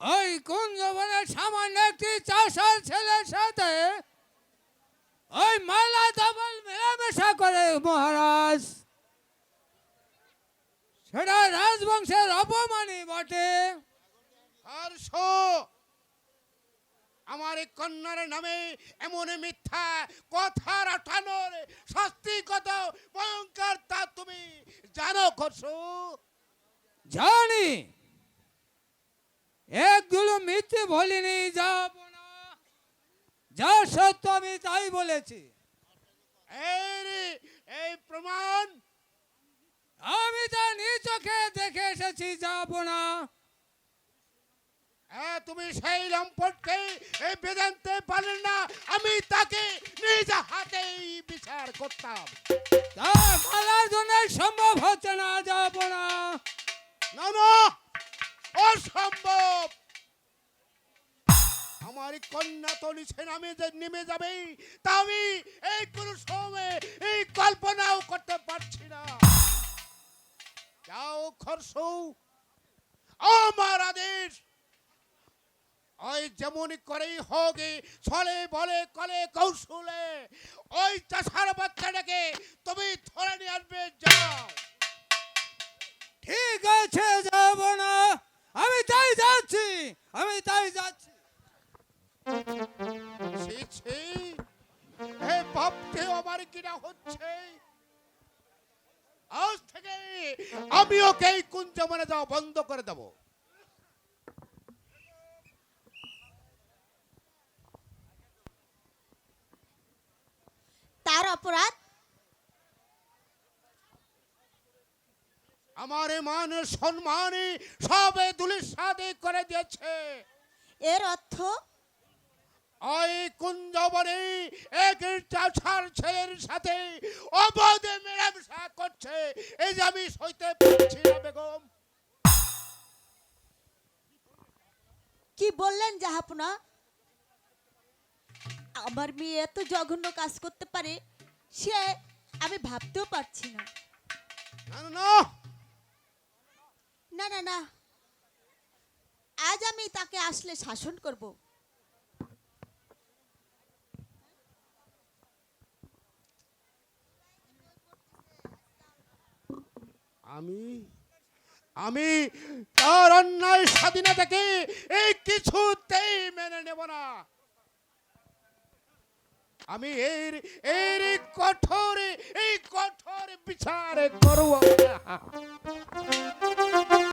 ওই কুঞ্জবনের সামান্য একটি চাষার ছেলের সাথে ওই মালা দবল মেলামেশা করে মহারাজ? সেটা রাজবংশের অপমানই বটে। আর আমার এই কন্যার নামে এমন মিথ্যা কথা রাঠানোর শাস্তি কত ভয়ঙ্কর তা তুমি জানো খরসু জানি। একগুলো মিথ্যে বলিনি যাব না যা সত্য আমি তাই বলেছি। এই প্রমাণ। আমি তা নিজ চোখে দেখে এসেছি যাব না হ্যাঁ তুমি সেই লম্পটকে এই বেদান্তে পারলেন না আমি তাকে নিজ হাতেই বিচার করতাম। তা মালার জন্য সম্ভব হচ্ছে না যাব না না। এই কন্যা তো নিচে নামে যে নেমে যাবে, তা আমি এই কোনো সময় এই কল্পনাও করতে পারছি না। যাও খরসৌ, আমার আদেশ। ওই যেমন করেই হোক ছলে বলে কলে কৌশলে, ওই চাষার বাচ্চাটাকে আমি ওকে এই কুঞ্জ মানে যাওয়া বন্ধ করে দেব। তার অপরাধ? আমার মান সম্মানে সবে দুলির সাথে করে দিয়েছে। এর অর্থ? ওই কুঞ্জবনে এক চাষার ছেলের সাথে অবাধে মেলামেশা করছে। এই যে আমি সইতে পারছি না বেগম। কি বললেন জাহাপনা? আমার মেয়ে এত জঘন্য কাজ করতে পারে সে আমি ভাবতেও পারছি না। না না, না। না না না। আজ আমি তাকে আসলে শাসন করব। আমি আমি তার অন্যায় স্বাধীনতাকে এই কিছুতেই মেনে নেব না। আমি এর এর কঠোর, এই কঠোর বিচার করব